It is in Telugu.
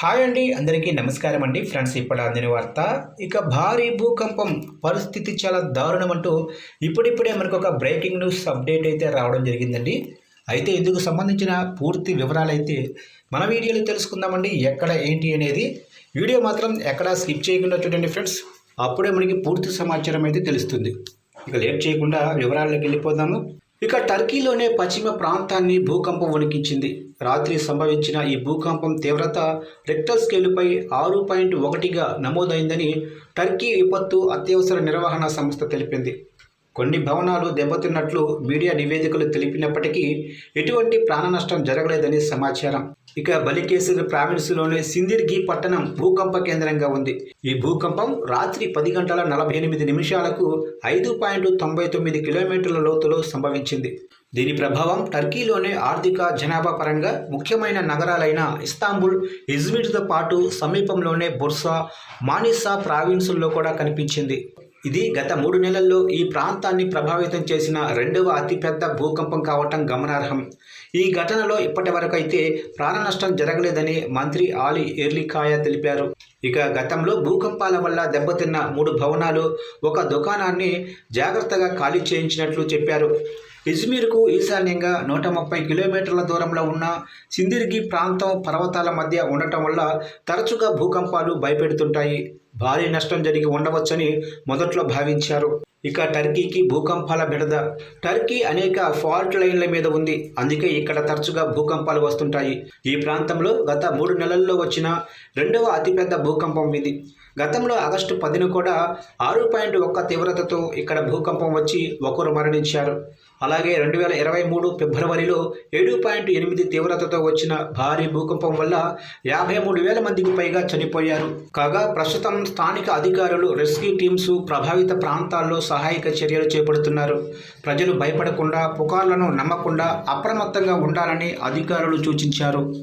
హాయ్ అండి అందరికీ నమస్కారం అండి. ఫ్రెండ్స్ ఇప్పుడు అందిన వార్త ఇక భారీ భూకంపం పరిస్థితి చాలా దారుణం అంటూ ఇప్పుడిప్పుడే మనకు ఒక బ్రేకింగ్ న్యూస్ అప్డేట్ అయితే రావడం జరిగిందండి. అయితే ఇందుకు సంబంధించిన పూర్తి వివరాలు అయితే మన వీడియోలో తెలుసుకుందామండి. ఎక్కడ ఏంటి అనేది వీడియో మాత్రం ఎక్కడ స్కిప్ చేయకుండా చూడండి ఫ్రెండ్స్. అప్పుడే మనకి పూర్తి సమాచారం అయితే తెలుస్తుంది. ఇక లేట్ చేయకుండా వివరాల్లోకి వెళ్ళిపోదాము. ఇక టర్కీలోనే పశ్చిమ ప్రాంతాన్ని భూకంపం వణికించింది. రాత్రి సంభవించిన ఈ భూకంపం తీవ్రత రెక్టర్ స్కేలుపై ఆరు పాయింట్ ఒకటిగా నమోదైందని టర్కీ విపత్తు అత్యవసర నిర్వహణ సంస్థ తెలిపింది. కొన్ని భవనాలు దెబ్బతిన్నట్లు మీడియా నివేదికలు తెలిపినప్పటికీ ఎటువంటి ప్రాణ నష్టం జరగలేదని సమాచారం. ఇక బలికేశ్వర్ ప్రావిన్స్లోని సింధిర్గి పట్టణం భూకంప కేంద్రంగా ఉంది. ఈ భూకంపం రాత్రి పది గంటల నలభై ఎనిమిది నిమిషాలకు ఐదు పాయింట్ తొంభై తొమ్మిది కిలోమీటర్ల లోతులో సంభవించింది. దీని ప్రభావం టర్కీలోనే ఆర్థిక జనాభా పరంగా ముఖ్యమైన నగరాలైన ఇస్తాంబుల్ ఇజ్మిర్తో పాటు సమీపంలోనే బుర్సా మానిసా ప్రావిన్సుల్లో కూడా కనిపించింది. ఇది గత మూడు నెలల్లో ఈ ప్రాంతాన్ని ప్రభావితం చేసిన రెండవ అతిపెద్ద భూకంపం కావటం గమనార్హం. ఈ ఘటనలో ఇప్పటి వరకు అయితే ప్రాణ నష్టం జరగలేదని మంత్రి ఆలి ఎర్లికాయ తెలిపారు. ఇక గతంలో భూకంపాల వల్ల దెబ్బతిన్న మూడు భవనాలు ఒక దుకాణాన్ని జాగ్రత్తగా ఖాళీ చేయించినట్లు చెప్పారు. ఇజ్మీర్కు ఈశాన్యంగా నూట ముప్పై కిలోమీటర్ల దూరంలో ఉన్న సిందిర్గి ప్రాంతం పర్వతాల మధ్య ఉండటం వల్ల తరచుగా భూకంపాలు భయపెడుతుంటాయి. భారీ నష్టం జరిగి ఉండవచ్చని మొదట్లో భావించారు. ఇక టర్కీకి భూకంపాల బిడద. టర్కీ అనేక ఫాల్ట్ లైన్ల మీద ఉంది. అందుకే ఇక్కడ తరచుగా భూకంపాలు వస్తుంటాయి. ఈ ప్రాంతంలో గత మూడు నెలల్లో వచ్చిన రెండవ అతిపెద్ద భూకంపం ఇది. గతంలో ఆగస్టు పదిన కూడా ఆరు పాయింట్ ఒక్క తీవ్రతతో ఇక్కడ భూకంపం వచ్చి ఒకరు మరణించారు. అలాగే రెండు వేల ఇరవై మూడు ఫిబ్రవరిలో ఏడు పాయింట్ ఎనిమిది తీవ్రతతో వచ్చిన భారీ భూకంపం వల్ల యాభై మూడు వేల మందికి పైగా చనిపోయారు. కాగా ప్రస్తుతం స్థానిక అధికారులు రెస్క్యూ టీమ్స్ ప్రభావిత ప్రాంతాల్లో సహాయక చర్యలు చేపడుతున్నారు. ప్రజలు భయపడకుండా పుకార్లను నమ్మకుండా అప్రమత్తంగా ఉండాలని అధికారులు సూచించారు.